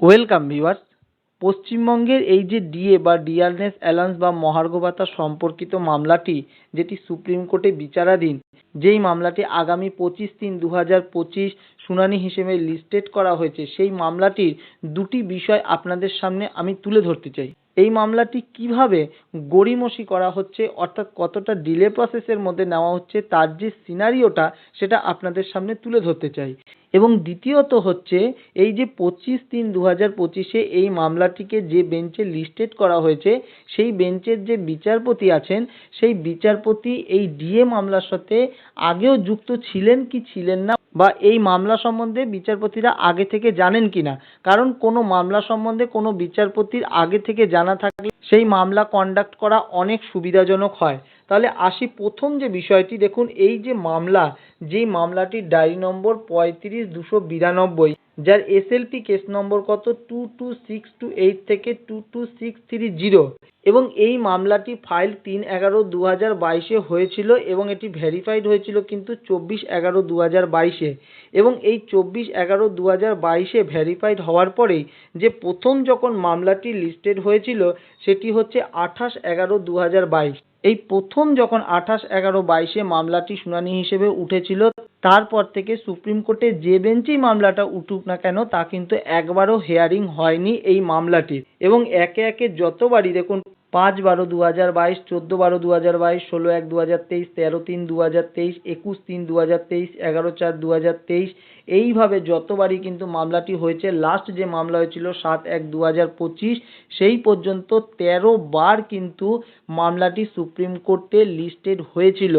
Welcome viewers. পশ্চিমবঙ্গের এই যে ডিএ বা ডিয়ারনেস অ্যালাউন্স বা মহার্ঘ ভাতা সম্পর্কিত মামলাটি, যেটি সুপ্রিম কোর্টে বিচারাধীন, যেই মামলাটি আগামী পঁচিশ তিন দু হাজার পঁচিশ শুনানি হিসেবে লিস্টেড করা হয়েছে, সেই মামলাটির দুটি বিষয় আপনাদের সামনে আমি তুলে ধরতে চাই। এই মামলাটি কীভাবে গড়িমসি করা হচ্ছে, অর্থাৎ কতটা ডিলে প্রসেসের মধ্যে নেওয়া হচ্ছে, তার যে সিনারিওটা সেটা আপনাদের সামনে তুলে ধরতে চাই। এবং দ্বিতীয়ত হচ্ছে এই যে পঁচিশ তিন দু হাজার পঁচিশে এই মামলাটিকে যে বেঞ্চে লিস্টেড করা হয়েছে, সেই বেঞ্চের যে বিচারপতি আছেন, সেই বিচারপতি এই ডিএ মামলার সাথে আগেও যুক্ত ছিলেন কি ছিলেন না বা এই মামলা সম্বন্ধে বিচারপতিরা আগে থেকে জানেন কি না? কারণ কোনো মামলা সম্বন্ধে কোনো বিচারপতির আগে থেকে জানা থাকলে সেই মামলা কন্ডাক্ট করা অনেক সুবিধাজনক হয়। তাহলে আসি প্রথম যে বিষয়টি, দেখুন এই যে মামলা, যেই মামলাটির ডায়েরি নম্বর পঁয়ত্রিশ দুশো বিরানব্বই, যার এসএলপি কেস নম্বর কত? Two two six two eight থেকে two two six three zero এবং এই মামলাটি ফাইল তিন এগারো দু হাজার বাইশে হয়েছিল এবং এটি ভেরিফাইড হয়েছিল কিন্তু চব্বিশ এগারো দু হাজার বাইশে এবং এই চব্বিশ এগারো দু হাজার বাইশে ভেরিফাইড হওয়ার পরেই যে প্রথম যখন মামলাটি লিস্টেড হয়েছিল, সেটি হচ্ছে আঠাশ এগারো দু হাজার বাইশ। এই প্রথম যখন আঠাশ এগারো বাইশে মামলাটি শুনানি হিসেবে উঠেছিল, তারপর থেকে সুপ্রিম কোর্টে যে বেঞ্চেই মামলাটা উঠুক না কেন, তা কিন্তু একবারও হেয়ারিং হয়নি এই মামলাটির। এবং একে একে যতবারই দেখুন পাঁচ বারো দু হাজার বাইশ, চোদ্দ বারো দু হাজার বাইশ, ষোলো এক দু হাজার তেইশ, তেরো তিন দু হাজার তেইশ, একুশ তিন দু হাজার তেইশ, এগারো চার দু হাজার তেইশ। এইভাবে যতবারই কিন্তু মামলাটি হয়েছে লাস্ট যে মামলা হয়েছিল সাত এক দু হাজার পঁচিশ, সেই পর্যন্ত তেরো বার কিন্তু মামলাটি সুপ্রিম কোর্টে লিস্টেড হয়েছিল।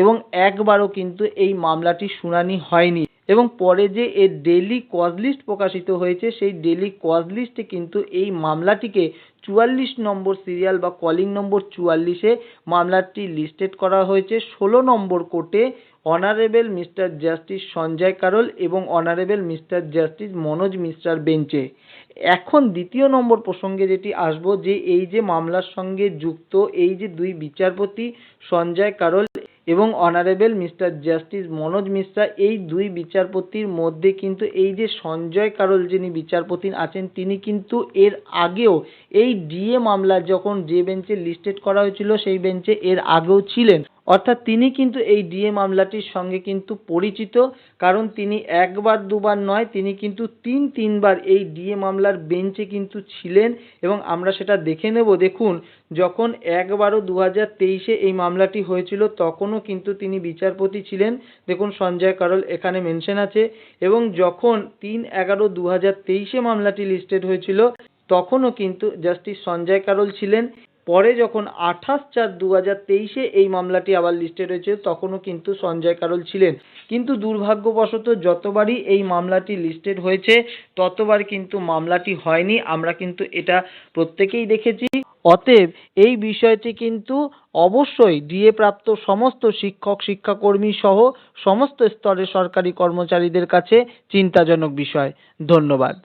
এবং একবারও কিন্তু এই মামলাটির শুনানি হয়নি। এবং পরে যে এর ডেলি কজ লিস্ট প্রকাশিত হয়েছে, সেই ডেলি কজ লিস্টে কিন্তু এই মামলাটিকে চুয়াল্লিশ নম্বর সিরিয়াল বা কলিং নম্বর চুয়াল্লিশে মামলাটি লিস্টেড করা হয়েছে। ষোলো নম্বর কোর্টে honourable mister justice Sanjay Karol এবং অনারেবল মিস্টার জাস্টিস মনোজ মিশ্রার বেঞ্চে এখন দ্বিতীয় নম্বর প্রসঙ্গে যেটি আসব, যে এই যে মামলার সঙ্গে যুক্ত এই যে দুই বিচারপতি সঞ্জয় কারোল এবং honourable mister justice Manoj Mishra এই দুই বিচারপতির মধ্যে কিন্তু এই যে সঞ্জয় কারোল যিনি বিচারপতি আছেন, তিনি কিন্তু এর আগেও এই ডিএ মামলা যখন যে বেঞ্চে লিস্টেড করা হয়েছিল, সেই বেঞ্চে এর আগেও ছিলেন। অর্থাৎ তিনি কিন্তু এই ডিএ মামলাটির সঙ্গে কিন্তু পরিচিত, কারণ তিনি একবার, দুবার নয়, তিনি কিন্তু তিন, তিনবার এই ডিএ মামলার বেঞ্চে কিন্তু ছিলেন এবং আমরা সেটা দেখে নেব। দেখুন, যখন এক বারো দু হাজার তেইশে এই মামলাটি হয়েছিল, তখনও কিন্তু তিনি বিচারপতি ছিলেন। দেখুন, সঞ্জয় কারোল এখানে মেনশন আছে এবং যখন তিন, এগারো দু হাজার তেইশে মামলাটি লিস্টেড হয়েছিল, তখনও কিন্তু জাস্টিস সঞ্জয় কারোল ছিলেন। পরে যখন আঠাশ চার দু হাজার তেইশে এই মামলাটি আবার লিস্টেড হয়েছে, তখনও কিন্তু সঞ্জয় কারোল ছিলেন। কিন্তু দুর্ভাগ্যবশত যতবারই এই মামলাটি লিস্টেড হয়েছে, ততবার কিন্তু মামলাটি হয়নি। আমরা কিন্তু এটা প্রত্যেকেই দেখেছি। অতএব এই বিষয়টি কিন্তু অবশ্যই ডিএ প্রাপ্ত সমস্ত শিক্ষক, শিক্ষাকর্মী সহ সমস্ত স্তরের সরকারি কর্মচারীদের কাছে চিন্তাজনক বিষয়। ধন্যবাদ।